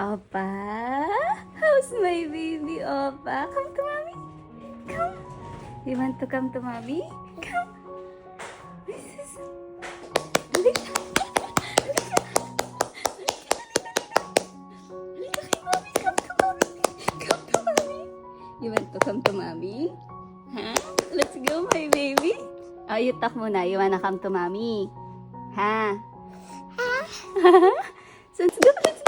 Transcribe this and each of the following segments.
Opa? How's my baby, Opa? Come to mommy. Come. You want to come to mommy? Come. This is... You want to come to mommy? Ha? Let's go, my baby. Oh, you talk muna. You wanna come to mommy? Ha? So, let's go, let's.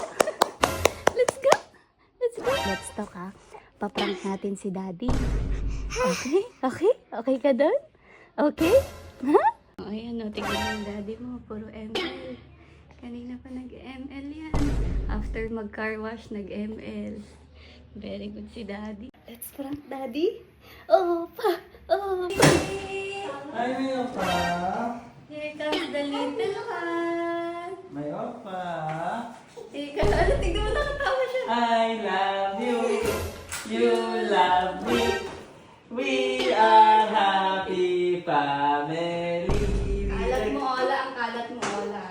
Let's talk, ha? Paprank natin si daddy. Okay? Okay? Okay ka doon? Okay? Ha? O, ayan o. Tignan mo yung daddy mo. Puro ML. Kanina pa nag-ML yan. After mag-car wash, nag-ML. Very good si daddy. Let's prank daddy. Oh, pa. Oh, pa. Ay, may opa. Here comes the little one. May opa. Eh, kala, ano, tignan mo nakatawa siya. I love family. Kalat mo, Ola. Ang kalat mo, Ola.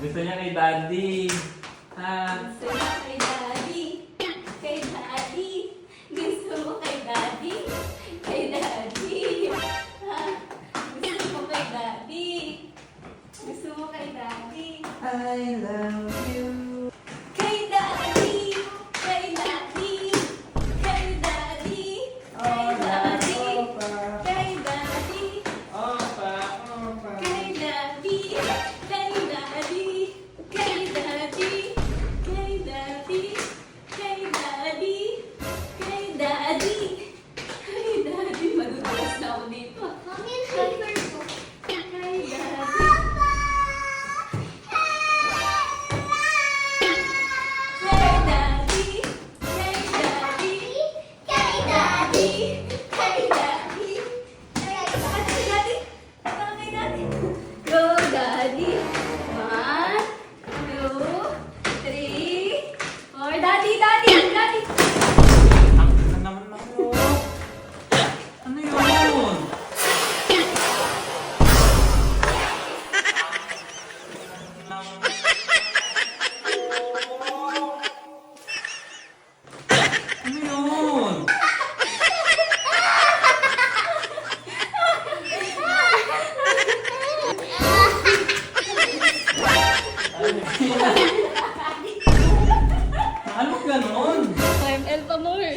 Gusto niya kay daddy. Ha? Gusto mo kay daddy. Kay daddy. Gusto mo kay daddy. Kay daddy. Ha? Gusto mo kay daddy. Gusto mo kay daddy. I love Ano yun? Ano ganon? ML pa more.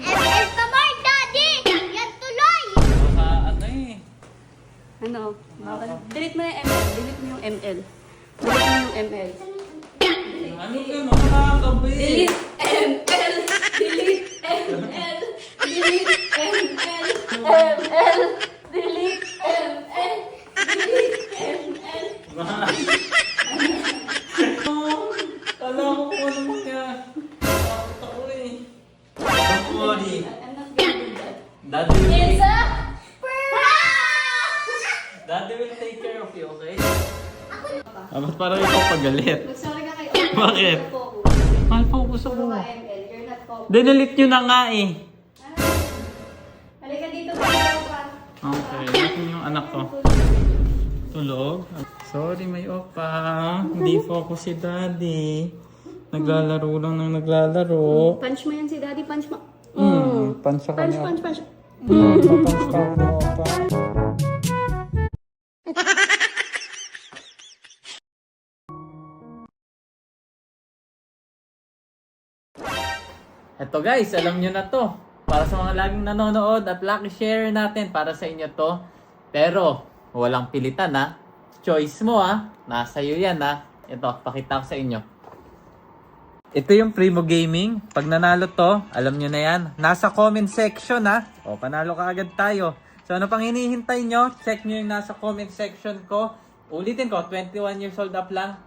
ML pa more, Daddy! Yan tuloy! Baka ano eh. Ano? Delete mo yung ML. Delete mo yung ML. Delete mo yung ML. Ano ganon? Delete ML. Delete. Delete ML. ML. Delete ML. Delete ML. Kala ko kung ano mangyari. Takot ako eh. Don't worry. I'm not gonna do that. Daddy will It's take, a Daddy will take care of you, okay? Ah, mas parang ikaw pagalit. Mag-sorry ka kay Bakit? Focus. Mahal focus Puro ako. ka Dinalit nyo na nga eh. Halika dito. Ka. Okay, natin yung anak ko. Tulog? Sorry, may opa. Hindi focus si daddy. Naglalaro lang ng naglalaro. Punch mo yan si daddy. Punch mo. Hmm, pansa ka Punch, niya. punch, punch. Papansa ka ni opa. Eto guys, alam nyo na to. Para sa mga laging nanonood at lucky share natin para sa inyo to. Pero, walang pilitan ha. Choice mo ha. Nasa iyo yan ha. Ito, pakita ko sa inyo. Ito yung Primo Gaming. Pag nanalo to, alam nyo na yan. Nasa comment section ha. O, panalo ka agad tayo. So, ano pang hinihintay nyo? Check nyo yung nasa comment section ko. Ulitin ko, 21 years old up lang.